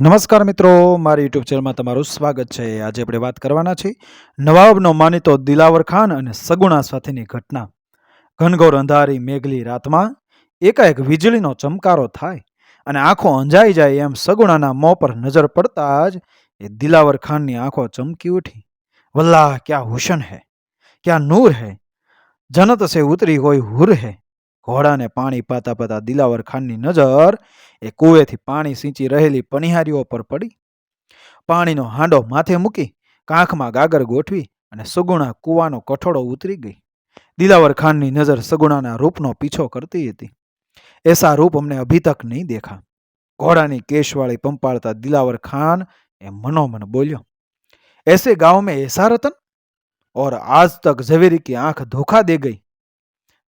નમસ્કાર મિત્રો, મારી યુટ્યુબ ચેનલમાં તમારું સ્વાગત છે. આજે આપણે વાત કરવાના છીએ નવાબનો માનીતો દિલાવર ખાન અને સગુણા સાથેની ઘટના. ઘનઘોર અંધારી મેઘલી રાતમાં એકાએક વીજળીનો ચમકારો થાય અને આંખો અંજાઈ જાય એમ સગુણાના મોં પર નજર પડતા જ એ દિલાવર ખાનની આંખો ચમકી ઉઠી. વલ્લાહ ક્યાં હુસન હે? ક્યાં નૂર હે? જનત સે ઉતરી હોય હુર હે? ઘોડાને પાણી પાતા પાતા દિલાવર ખાનની નજર એ કૂવેથી પાણી સિંચી રહેલી પનિહારીઓ પર પડી પાણીનો હાંડો માથે મૂકી કાંખમાં ગાગર ગોઠવી અને સગુણા કૂવાનો કઠોળો ઉતરી ગઈ દિલાવર ખાનની નજર સગુણાના રૂપનો પીછો કરતી હતી એસા રૂપ અમને અભી તક નહીં દેખા ઘોડાની કેશવાળી પંપાળતા દિલાવર ખાન એ મનોમન બોલ્યો ऐसे गांव में ऐसा रतन और आज तक ઝવેરી की આંખ ધોખા દે ગઈ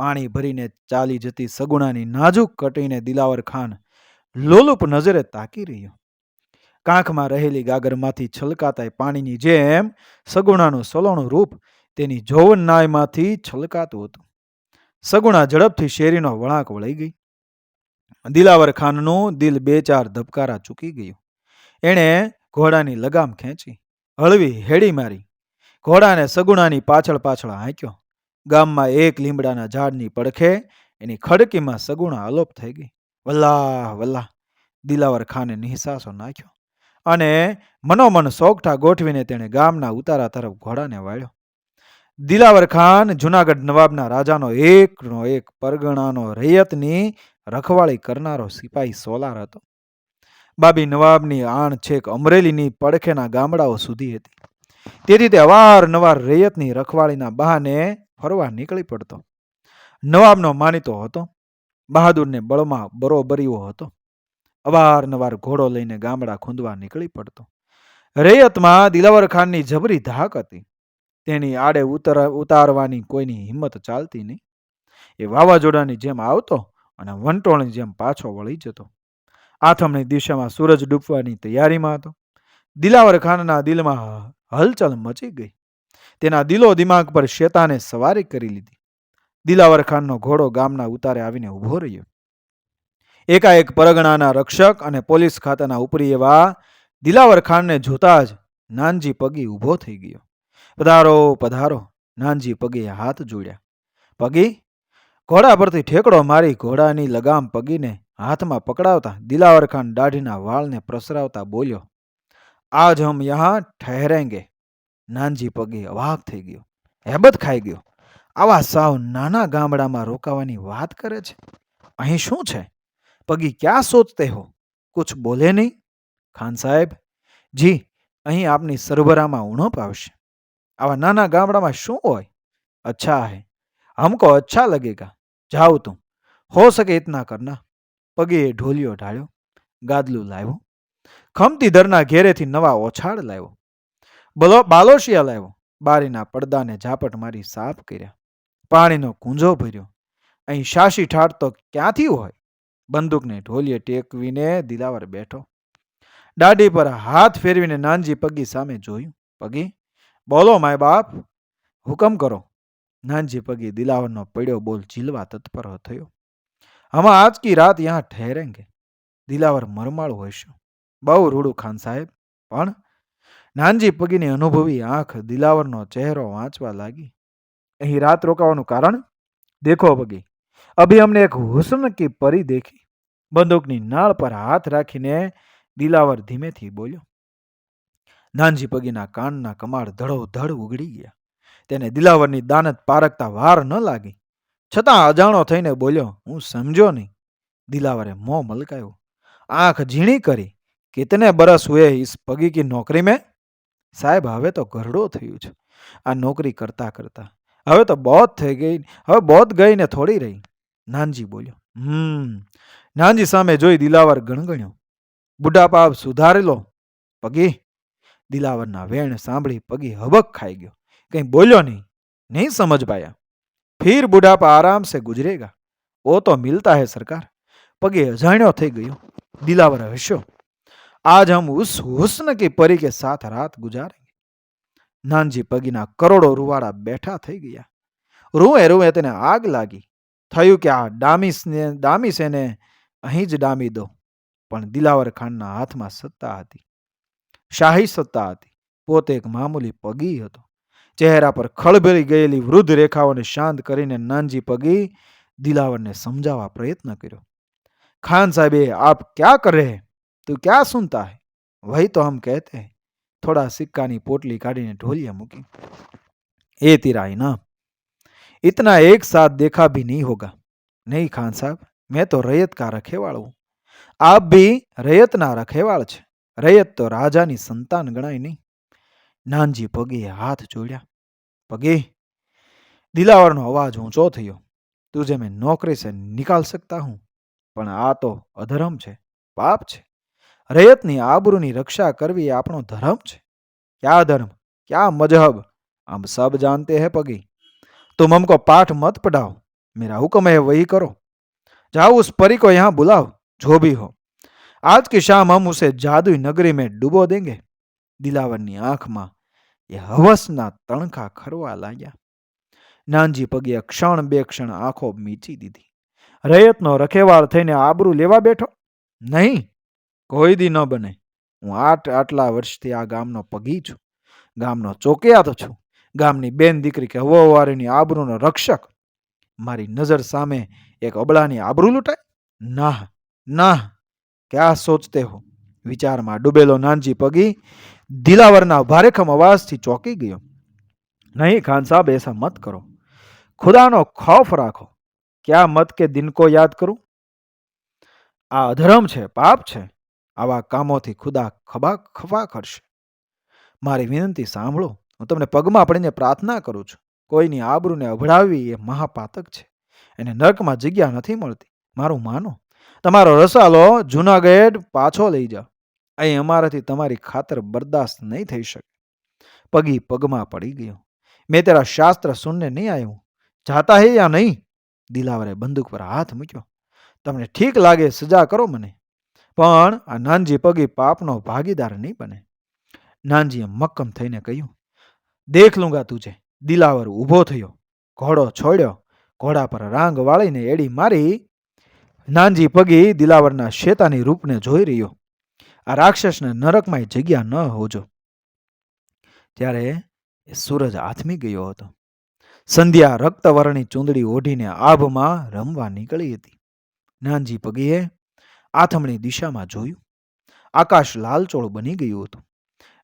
પાણી ભરીને ચાલી જતી સગુણાની નાજુક કટીને દિલાવર ખાન લોલુપ નજરે તાકી રહ્યો. કાંખમાં રહેલી ગાગરમાંથી છલકાતાય પાણીની જેમ સગુણાનું સલોણું રૂપ તેની જોવનનાયમાંથી છલકાતું હતું. સગુણા ઝડપથી શેરીનો વળાંક વળી ગઈ. દિલાવર ખાનનું દિલ બે ચાર ધબકારા ચૂકી ગયું. એણે ઘોડાની લગામ ખેંચી, હળવી હેડી મારી. ઘોડાને સગુણાની પાછળ પાછળ હાંક્યો. ગામમાં એક લીમડાના ઝાડની પડખે એની ખડકીમાં સગુણા અલોપ થઈ ગઈ. વલ્લાહ વલ્લાહ, દિલાવર ખાને નિહસાસો નાખ્યો અને મનોમન સોગઠા ગોઠવીને તેણે ગામના ઉતારા તરફ ઘોડાને વાળ્યો. દિલાવર ખાન જુનાગઢ નવાબના રાજાનો એકનો એક પરગણાનો રૈયતની રખવાળી કરનારો સિપાહી સોલાર હતો. બાબી નવાબની આણ છેક અમરેલીની પડખેના ગામડાઓ સુધી હતી. તેથી તે અવારનવાર રૈયતની રખવાળીના બહાને ફરવા નીકળી પડતો. નવાબનો માનીતો હતો. બહાદુરને બળમાં બરોબરીઓ હતો. અવારનવાર ઘોડો લઈને ગામડા ખૂંદવા નીકળી પડતો. રૈયતમાં દિલાવર ખાનની જબરી ધાક હતી. તેની આડે ઉતર, ઉતારવાની કોઈની હિંમત ચાલતી નહીં. એ વાવાઝોડાની જેમ આવતો અને વંટોળની જેમ પાછો વળી જતો. આથમની દિશામાં સૂરજ ડૂબવાની તૈયારીમાં હતો. દિલાવર ખાનના દિલમાં હલચલ મચી ગઈ. તેના દિલો દિમાગ પર શેતાને સવારી કરી લીધી. દિલાવર ખાનનો ઘોડો ગામના ઉતારે આવીને ઊભો રહ્યો. એકાએક પરગણાના રક્ષક અને પોલીસ ખાતાના ઉપરી એવા દિલાવર ખાનને જોતા જ નાનજી પગી ઊભો થઈ ગયો. પધારો પધારો. નાનજી પગે હાથ જોડ્યા. પગી, ઘોડા પરથી ઠેકડો મારી ઘોડાની લગામ પગીને હાથમાં પકડાવતા દિલાવર ખાન દાઢીના વાળને પ્રસરાવતા બોલ્યો, આજ હમ યહાં ઠહેરેંગે. નાનજી પગે અવાક થઈ ગયો, હેબત ખાઈ ગયો. આવા સાવ નાના ગામડામાં રોકાવાની વાત કરે છે? અહીં શું છે? પગી ક્યાં સોચતે હો? કુછ બોલે નહીં? ખાન સાહેબ, જી, અહીં આપની સરભરામાં ઉણપ આવશે. આવા નાના ગામડામાં શું હોય? અચ્છા હે. હમકો અચ્છા લગેગા. જાઓ તું. હો સકે ઇતના કરના. પગે ઢોલિયો ઢાળ્યો, ગાદલું લાવ્યો. ખમતી દરના ઘેરેથી નવા ઓછાડ લાવ્યો. બલો, બાલોશિયા લાવ્યો. બારીના પડદાને ઝાપટ મારી સાફ કર્યા. પાણીનો કુંજો ભર્યો. અહીં શાસી ઠાર તો ક્યાંથી હોય? બંદૂકને ઢોલીએ ટેકવીને દિલાવર બેઠો. દાઢી પર હાથ ફેરવીને નાનજી પગી સામે જોયું. પગી બોલો માય બાપ, હુકમ કરો. નાનજી પગી દિલાવરનો પડ્યો બોલ ઝીલવા તત્પર થયો. હમ આજ કી રાત યહાં ઠહેરેંગે દિલાવર મરમાળ હોઈશું બહુ રૂડું ખાન સાહેબ, પણ નાનજી પગીની અનુભવી આંખ દિલાવરનો ચહેરો વાંચવા લાગી. અહીં રાત રોકાવાનું કારણ? દેખો પગી. અભી અમને એક હુસન કી પરી દેખી. બંદૂકની નાળ પર હાથ રાખીને દિલાવર ધીમેથી બોલ્યો. નાનજી પગીના કાનના કમાળ ધડો ધડ ઉગડી ગયા. તેને દિલાવરની દાનત પારકતા વાર ન લાગી. છતાં અજાણો થઈને બોલ્યો, હું સમજો નહીં. દિલાવરે મોં મલકાયો. આંખ ઝીણી કરી. કિતને બરસ હુએ ઇસ પગી કી નોકરી મેં? સાહેબ, હવે તો ઘરડો થયું છે. આ નોકરી કરતા કરતા. હવે તો બહોત થઈ ગઈ હવે બહોત ગઈ ને થોડી રહી. નાનજી બોલ્યો, હમ, નાનજી સામે જોઈ દિલાવર ગણગણ્યો. બુઢાપા સુધારી લો પગી. દિલાવરના વેણ સાંભળી પગી હબક ખાઈ ગયો. કંઈ બોલ્યો નહીં. નહીં સમજ પાયા. ફિર બુઢાપા આરામ સે ગુજરેગા. ઓ તો મિલતા હે સરકાર. પગે અજાણ્યો થઈ ગયો. દિલાવર હસ્યો. आज हम उस हुस्न की परी के साथ रात गुजारेंगे નાનજી પગીના કરોડો રૂવાડા બેઠા થઈ ગયા રૂએ રૂએ તેને આગ લાગી થયું કે આ ડામીસને ડામીસેને અહીં જ ડામી દો પણ દિલાવર ખાનના હાથમાં સત્તા હતી શાહી સત્તા હતી પોતે એક મામૂલી પગી હતો ચહેરા પર ખળભળી ગયેલી વૃદ્ધ રેખાઓને શાંત કરીને નાનજી પગી દિલાવરને સમજાવવા પ્રયત્ન કર્યો खान साहब ये आप क्या कर रहे हैं તું क्या सुनता है? वही तो हम कहते થોડા સિક્કાની પોટલી કાઢીને ઢોલિયા મૂકી એ તિરાઈ ના इतना એક સાથ દેખા भी નહીં હોગા નહીં ખાન સાહેબ મેં તો રૈયત કા रखेवाड़ આપ आप રૈયતના रैयत છે રૈયત તો રાજાની સંતાન ગણાય નહીં નાનજી પગે હાથ જોડ્યા પગે દિલાવરનો અવાજ ઊંચો થયો તું જે મેં નોકરી સે નિકાલ શકતા હું પણ આ તો અધર્મ છે પાપ છે રયતની આબરૂની રક્ષા કરવી એ આપણો ધર્મ છે ક્યા ધર્મ ક્યા મજહબ हम सब जानते हैं पगी तुम हमको पाठ मत पढ़ाओ मेरा हुक्म है वही करो जाओ उस परी को यहाँ बुलाओ जो भी हो आज की शाम हम उसे जादुई नगरी में डुबो देंगे દિલાવરની આંખમાં એ હવસના તણખા ખરવા લાગ્યા નાનજી પગે ક્ષણ બે ક્ષણ આંખો મીચી દીધી રયતનો રખેવાળ થઈને આબરૂ લેવા બેઠો નહીં કોઈ દી ન બને. હું આઠ આટલા વર્ષથી આ ગામનો પગી છું, ગામનો ચોકિયાત છું, ગામની બેન દીકરી કે હવાવારીની આબરૂનો રક્ષક. મારી નજર સામે એક અબળાની આબરૂ લૂંટાય? ના ના. ક્યાં સોચતે હો? વિચારમાં ડૂબેલો નાનજી પગી દિલાવરના ભારેખમ અવાજથી ચોંકી ગયો. નહીં, ખાન સાહેબ, એસા મત કરો. ખુદાનો ખોફ રાખો. ક્યાં મત કે દિનકો યાદ કરું? આ અધર્મ છે, પાપ છે. આવા કામોથી ખુદા ખબા ખફા કરશે. મારી વિનંતી સાંભળો. હું તમને પગમાં પડીને પ્રાર્થના કરું છું. કોઈની આબરૂને અભડાવવી એ મહાપાતક છે. એને નર્કમાં જગ્યા નથી મળતી. મારું માનો. તમારો રસાલો જૂનાગઢ પાછો લઈ જાઓ. અહીં અમારાથી તમારી ખાતર બરદાસ્ત નહીં થઈ શકે. પગી પગમાં પડી ગયો. મેં તેરા શાસ્ત્ર સુનને નહીં આવ્યું. જાતા હે યા નહીં? દિલાવરે બંદૂક પર હાથ મૂક્યો. તમને ઠીક લાગે, સજા કરો મને. પણ આ નાનજી પગી પાપનો ભાગીદાર નહીં બને. નાનજીએ મક્કમ થઈને કહ્યું, દેખ લુંગા તુજે, દિલાવર ઊભો થયો, ઘોડો છોડ્યો, ઘોડા પર રાંગ વાળીને એડી મારી. નાનજી પગી દિલાવરના શેતાની રૂપને જોઈ રહ્યો. આ રાક્ષસને નરકમાં જગ્યા ન હોજો. ત્યારે સૂરજ આથમી ગયો હતો. સંધ્યા રક્તવર્ણી ચૂંદડી ઓઢીને આભમાં રમવા નીકળી હતી. નાનજી પગીએ આથમણી દિશામાં જોયું. આકાશ લાલચોળ બની ગયું હતું.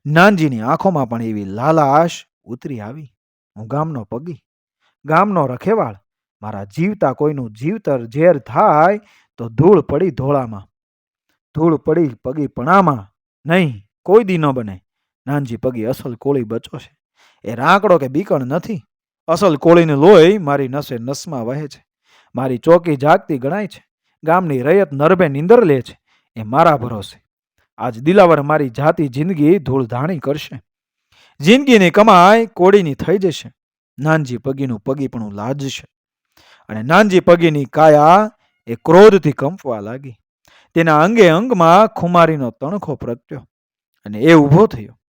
નાનજીની આંખોમાં પણ એવી લાલાશ ઉતરી આવી. હું ગામનો પગી, ગામનો રખેવાળ, મારા જીવતા કોઈનું જીવતર ઝેર થાય તો ધૂળ પડી ધોળામાં. ધૂળ પડી પગી પણામાં નહીં, કોઈ દી ન બને. નાનજી પગી અસલ કોળી બચો છે એ રાંકડો કે બીકણ નથી. અસલ કોળીને લોહી મારી નસે નસમાં વહે છે. મારી ચોકી જાગતી ગણાય છે. ગામની રયત નરબે નીંદર લે છે. એ મારા ભરોસે. આજ દિલાવર મારી જાતિ જિંદગી ધૂળધાણી કરશે. જિંદગીની કમાઈ કોડીની થઈ જશે. નાનજી પગીનું પગીપણું લાજશે. અને નાનજી પગીની કાયા એ ક્રોધથી કંપવા લાગી. તેના અંગે અંગમાં ખુમારીનો તણખો પ્રગટ્યો. અને એ ઊભો થયો.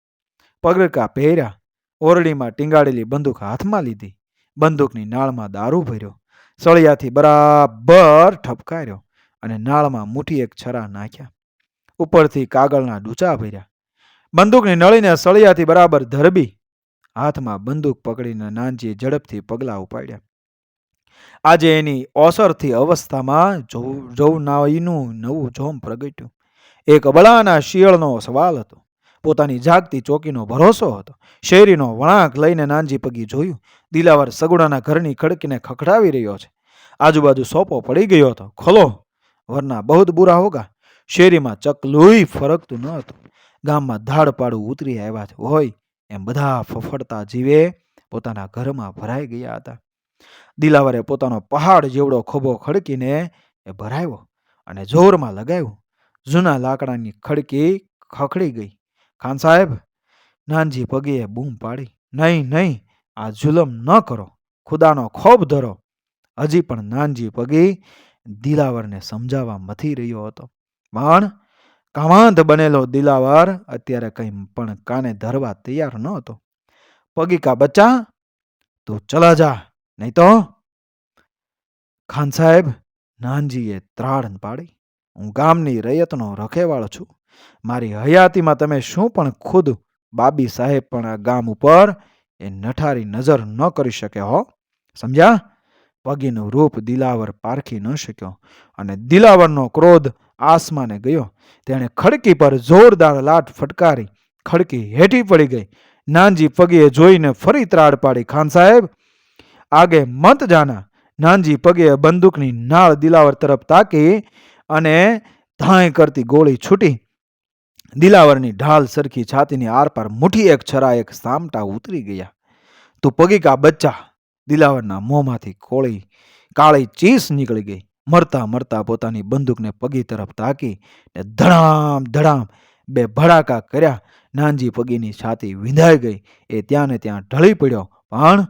પગરકા પહેર્યા. ઓરડીમાં ટીંગાડેલી બંદૂક હાથમાં લીધી. બંદૂકની નાળમાં દારૂ ભર્યો. સળિયાથી બરાબર ઠપકાર્યો અને નાળમાં મુઠ્ઠી એક છરા નાખ્યા. ઉપરથી કાગળના ડૂચા ભર્યા. બંદૂકની નળીને સળિયાથી બરાબર ધરબી હાથમાં બંદૂક પકડીને નાનજીએ ઝડપથી પગલાં ઉપાડ્યા. આજે એની ઓસરથી અવસ્થામાં જવનાઈનું નવું જોમ પ્રગટ્યું. એક અબળાના શિયળનો સવાલ હતો. પોતાની જાગતી ચોકીનો ભરોસો હતો. શેરીનો વળાંક લઈને નાનજી પગી જોયું. દિલાવર સગુડાના ઘરની ખડકીને ખખડાવી રહ્યો છે. આજુબાજુ સોપો પડી ગયો હતો. ખોલો. વરના બહુ બુરા હોગા. શેરીમાં ચકલુય ફરકતું ન હતું. ગામમાં ધાડ પાડું ઉતરી આવ્યા હોય એમ બધા ફફડતા જીવે પોતાના ઘરમાં ભરાઈ ગયા હતા. દિલાવરે પોતાનો પહાડ જેવડો ખોબો ખડકીને એ ભરાયો અને જોરમાં લગાવ્યું. જૂના લાકડાની ખડકી ખખડી ગઈ. ખાન સાહેબ, નાનજી પગીએ બૂમ પાડી, નહીં નહીં, આ જુલમ ન કરો, ખુદાનો ખોફ ધરો. હજી પણ નાનજી પગી દિલાવરને સમજાવવા મથી રહ્યો હતો. પણ કામાંત બનેલો દિલાવર અત્યારે કંઈ પણ કાને ધરવા તૈયાર ન હતો પગી કા બચ્ચા? તું ચલા જા, નહીં તો? ખાન સાહેબ, નાનજીએ ત્રાડ પાડી. હું ગામની રૈયતનો રખેવાળ છું. મારી હયાતીમાં તમે શું પણ ખુદ બાબી સાહેબ પણ આ ગામ ઉપર એ નઠારી નજર ન કરી શકે હો. સમજ્યા? પગીનું રૂપ દિલાવર પારખી ન શક્યો અને દિલાવરનો ક્રોધ આસમાને ગયો. તેણે ખડકી પર જોરદાર લાટ ફટકારી, ખડકી હેઠી પડી ગઈ. નાનજી પગીએ જોઈને ફરી ત્રાડ પાડી. ખાન સાહેબ, આગે મત જાના. નાનજી પગે બંદૂકની નાળ દિલાવર તરફ તાકી અને ધાય કરતી ગોળી છૂટી. દિલાવરની ઢાલ સરખી છાતીની આરપાર મુઠ્ઠી એક છરા એક સામટા ઉતરી ગયા. તો પગીકા બચ્ચા? દિલાવરના મોંમાંથી કોળી, કાળી ચીસ નીકળી ગઈ. મરતા મરતા પોતાની બંદૂકને પગી તરફ તાકી ને ધડામ ધડામ બે ભડાકા કર્યા. નાનજી પગીની છાતી વિંધાઈ ગઈ. એ ત્યાં ને ત્યાં ઢળી પડ્યો. પણ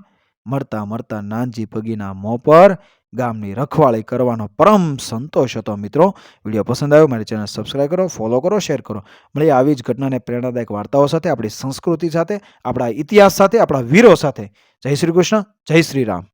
મરતા મરતા નાનજી પગીના મોં પર ગામની રખવાળી કરવાનો પરમ સંતોષ હતો મિત્રો. વીડિયો પસંદ આવ્યો મારી ચેનલ સબસ્ક્રાઈબ કરો ફોલો કરો શેર કરો. મળી આવી જ ઘટનાને પ્રેરણાદાયક વાર્તાઓ સાથે, આપણી સંસ્કૃતિ સાથે, આપણા ઇતિહાસ સાથે, આપણા વીરો સાથે. જય શ્રી કૃષ્ણ, જય શ્રી રામ.